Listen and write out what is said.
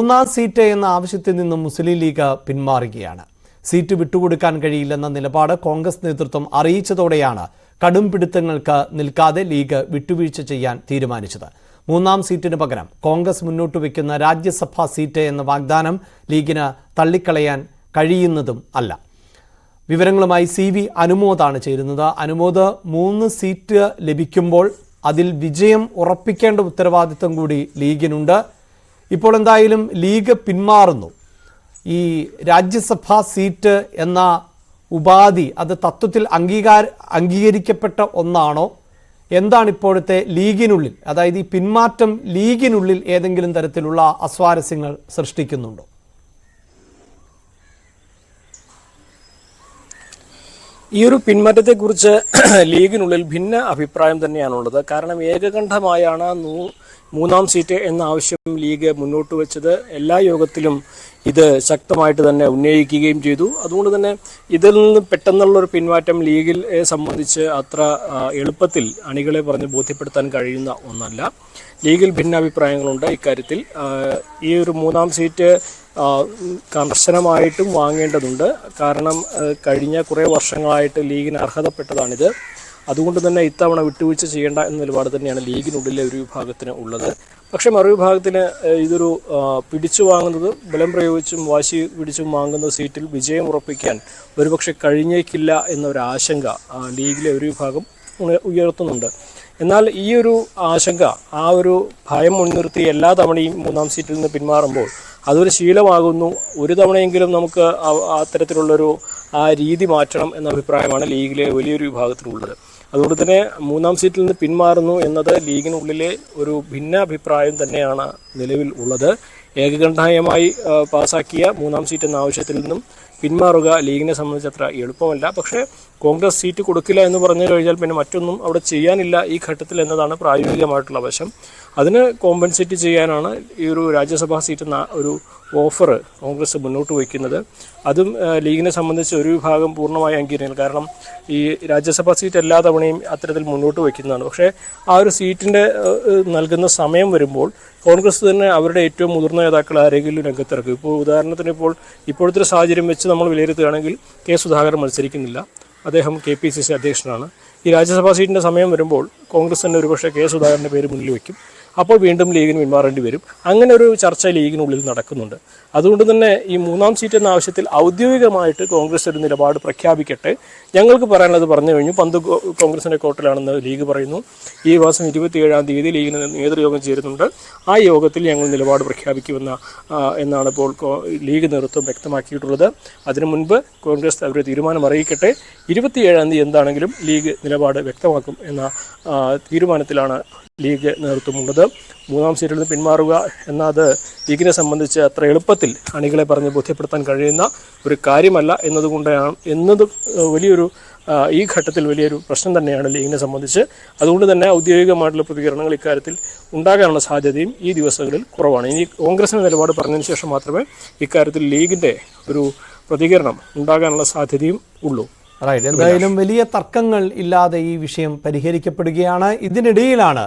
മൂന്നാം സീറ്റ് എന്ന ആവശ്യത്തിൽ നിന്നും മുസ്ലിം ലീഗ് പിന്മാറുകയാണ്. സീറ്റ് വിട്ടുകൊടുക്കാൻ കഴിയില്ലെന്ന നിലപാട് കോൺഗ്രസ് നേതൃത്വം അറിയിച്ചതോടെയാണ് കടും പിടുത്തങ്ങൾക്ക് നിൽക്കാതെ ലീഗ് വിട്ടുവീഴ്ച ചെയ്യാൻ തീരുമാനിച്ചത്. മൂന്നാം സീറ്റിന് പകരം കോൺഗ്രസ് മുന്നോട്ട് വയ്ക്കുന്ന രാജ്യസഭാ സീറ്റ് എന്ന വാഗ്ദാനം ലീഗിന് തള്ളിക്കളയാൻ കഴിയുന്നതും അല്ല. വിവരങ്ങളുമായി സി വി അനുമോദാണ് ചേരുന്നത്. അനുമോദ് മൂന്ന് സീറ്റ് ലഭിക്കുമ്പോൾ അതിൽ വിജയം ഉറപ്പിക്കേണ്ട ഉത്തരവാദിത്തം കൂടി ലീഗിനുണ്ട്. ഇപ്പോൾ എന്തായാലും ലീഗ് പിന്മാറുന്നു. ഈ രാജ്യസഭാ സീറ്റ് എന്ന ഉപാധി അത് തത്വത്തിൽ അംഗീകാര അംഗീകരിക്കപ്പെട്ട ഒന്നാണോ? എന്താണ് ഇപ്പോഴത്തെ ലീഗിനുള്ളിൽ അതായത് ഈ പിന്മാറ്റം ലീഗിനുള്ളിൽ ഏതെങ്കിലും തരത്തിലുള്ള അസ്വാരസ്യങ്ങൾ സൃഷ്ടിക്കുന്നുണ്ടോ? ഈ ഒരു പിന്മാറ്റത്തെക്കുറിച്ച് ലീഗിനുള്ളിൽ ഭിന്ന അഭിപ്രായം തന്നെയാണുള്ളത്. കാരണം ഏകകണ്ഠമായാണ് നൂ- മൂന്നാം സീറ്റ് എന്ന ആവശ്യം ലീഗ് മുന്നോട്ട് വെച്ചത് എല്ലാ യോഗത്തിലും ഇത് ശക്തമായിട്ട് തന്നെ ഉന്നയിക്കുകയും ചെയ്തു. അതുകൊണ്ട് തന്നെ ഇതിൽ നിന്ന് പെട്ടെന്നുള്ള ഒരു പിന്മാറ്റം ലീഗിൽ സംബന്ധിച്ച് അത്ര എളുപ്പത്തിൽ അണികളെ പറഞ്ഞ് ബോധ്യപ്പെടുത്താൻ കഴിയുന്ന ഒന്നല്ല. ലീഗിൽ ഭിന്നാഭിപ്രായങ്ങളുണ്ട് ഇക്കാര്യത്തിൽ. ഈ ഒരു മൂന്നാം സീറ്റ് കർശനമായിട്ടും വാങ്ങേണ്ടതുണ്ട്. കാരണം കഴിഞ്ഞ കുറേ വർഷങ്ങളായിട്ട് ലീഗിന് അർഹതപ്പെട്ടതാണിത്. അതുകൊണ്ട് തന്നെ ഇത്തവണ വിട്ടുവീഴ്ച ചെയ്യേണ്ട എന്ന നിലപാട് തന്നെയാണ് ലീഗിനുള്ളിലെ ഒരു വിഭാഗത്തിന് ഉള്ളത്. പക്ഷേ മറുവിഭാഗത്തിന് ഇതൊരു പിടിച്ചു വാങ്ങുന്നത് ബലം പ്രയോഗിച്ചും വാശി പിടിച്ചും വാങ്ങുന്ന സീറ്റിൽ വിജയം ഉറപ്പിക്കാൻ ഒരുപക്ഷെ കഴിഞ്ഞേക്കില്ല എന്നൊരു ആശങ്ക ലീഗിലെ ഒരു വിഭാഗം ഉയർത്തുന്നുണ്ട്. എന്നാൽ ഈ ഒരു ആശങ്ക ആ ഒരു ഭയം മുൻനിർത്തി എല്ലാ തവണയും മൂന്നാം സീറ്റിൽ നിന്ന് പിന്മാറുമ്പോൾ അതൊരു ശീലമാകുന്നു. ഒരു തവണയെങ്കിലും നമുക്ക് അത്തരത്തിലുള്ളൊരു ആ രീതി മാറ്റണം എന്ന അഭിപ്രായമാണ് ലീഗിലെ വലിയൊരു വിഭാഗത്തിനുള്ളത്. അതുകൊണ്ട് തന്നെ മൂന്നാം സീറ്റിൽ നിന്ന് പിന്മാറുന്നു എന്നത് ലീഗിനുള്ളിലെ ഒരു ഭിന്ന അഭിപ്രായം തന്നെയാണ് നിലവിൽ ഉള്ളത്. ഏകകണ്ഠായമായി പാസാക്കിയ മൂന്നാം സീറ്റ് എന്ന ആവശ്യത്തിൽ നിന്നും പിന്മാറുക ലീഗിനെ സംബന്ധിച്ച് അത്ര എളുപ്പമല്ല. പക്ഷേ കോൺഗ്രസ് സീറ്റ് കൊടുക്കില്ല എന്ന് പറഞ്ഞു കഴിഞ്ഞാൽ പിന്നെ മറ്റൊന്നും അവിടെ ചെയ്യാനില്ല ഈ ഘട്ടത്തിൽ എന്നതാണ് പ്രായോഗികമായിട്ടുള്ള വശം. അതിന് കോമ്പൻസേറ്റ് ചെയ്യാനാണ് ഈ ഒരു രാജ്യസഭാ സീറ്റ് എന്ന ഒരു ഓഫർ കോൺഗ്രസ് മുന്നോട്ട് വയ്ക്കുന്നത്. അതും ലീഗിനെ സംബന്ധിച്ച് ഒരു വിഭാഗം പൂർണമായി അംഗീകരിക്കില്ല കാരണം ഈ രാജ്യസഭാ സീറ്റ് എല്ലാ തവണയും അത്തരത്തിൽ മുന്നോട്ട് വയ്ക്കുന്നതാണ്. പക്ഷേ ആ ഒരു സീറ്റിന്റെ നൽകുന്ന സമയം വരുമ്പോൾ കോൺഗ്രസ് തന്നെ അവരുടെ ഏറ്റവും മുതിർന്ന നേതാക്കൾ ആരെങ്കിലും രംഗത്തിറക്കും. ഇപ്പോൾ ഉദാഹരണത്തിന് ഇപ്പോൾ ഇപ്പോഴത്തെ സാഹചര്യം വെച്ച് നമ്മൾ വിലയിരുത്തുകയാണെങ്കിൽ കെ സുധാകരൻ മത്സരിക്കുന്നില്ല. അദ്ദേഹം കെ പി സി സി അധ്യക്ഷനാണ്. ഈ രാജ്യസഭാ സീറ്റിന്റെ സമയം വരുമ്പോൾ കോൺഗ്രസ് തന്നെ ഒരുപക്ഷെ കെ സുധാകരന്റെ പേര് മുന്നിൽ വയ്ക്കും അപ്പോൾ വീണ്ടും ലീഗിന് പിന്മാറേണ്ടി വരും. അങ്ങനെ ഒരു ചർച്ച ലീഗിനുള്ളിൽ നടക്കുന്നുണ്ട്. അതുകൊണ്ട് തന്നെ ഈ മൂന്നാം സീറ്റ് എന്ന ആവശ്യത്തിൽ ഔദ്യോഗികമായിട്ട് കോൺഗ്രസ് ഒരു നിലപാട് പ്രഖ്യാപിക്കട്ടെ. ഞങ്ങൾക്ക് പറയാനുള്ളത് പറഞ്ഞു കഴിഞ്ഞു. പന്ത് കോൺഗ്രസിന്റെ കോട്ടിലാണെന്ന് ലീഗ് പറയുന്നു. ഈ മാസം ഇരുപത്തിയേഴാം തീയതി ലീഗിന് നേതൃയോഗം ചേരുന്നുണ്ട്. ആ യോഗത്തിൽ ഞങ്ങൾ നിലപാട് പ്രഖ്യാപിക്കുമെന്ന എന്നാണ് ഇപ്പോൾ ലീഗ് നേതൃത്വം വ്യക്തമാക്കിയിട്ടുള്ളത്. അതിനു മുൻപ് കോൺഗ്രസ് അവരുടെ തീരുമാനം അറിയിക്കട്ടെ. ഇരുപത്തിയേഴാം തീയതി എന്താണെങ്കിലും ലീഗ് നിലപാട് വ്യക്തമാക്കും എന്ന തീരുമാനത്തിലാണ് ലീഗ് നേതൃത്വമുള്ളത്. മൂന്നാം സീറ്റിൽ നിന്ന് പിന്മാറുക എന്നത് ലീഗിനെ സംബന്ധിച്ച് അത്ര എളുപ്പത്തിൽ അണികളെ പറഞ്ഞ് ബോധ്യപ്പെടുത്താൻ കഴിയുന്ന ഒരു കാര്യമല്ല എന്നതുകൊണ്ടാണ് എന്നത് വലിയൊരു ഈ ഘട്ടത്തിൽ വലിയൊരു പ്രശ്നം തന്നെയാണ് ലീഗിനെ സംബന്ധിച്ച്. അതുകൊണ്ട് തന്നെ ഔദ്യോഗികമായിട്ടുള്ള പ്രതികരണങ്ങൾ ഇക്കാര്യത്തിൽ ഉണ്ടാകാനുള്ള സാധ്യതയും ഈ ദിവസങ്ങളിൽ കുറവാണ്. ഇനി കോൺഗ്രസിന്റെ നിലപാട് പറഞ്ഞതിന് ശേഷം മാത്രമേ ഇക്കാര്യത്തിൽ ലീഗിന്റെ ഒരു പ്രതികരണം ഉണ്ടാകാനുള്ള സാധ്യതയും ഉള്ളൂ. റൈറ്റ് എന്തായാലും വലിയ തർക്കങ്ങൾ ഇല്ലാതെ ഈ വിഷയം പരിഹരിക്കപ്പെടുകയാണ്. ഇതിനിടയിലാണ്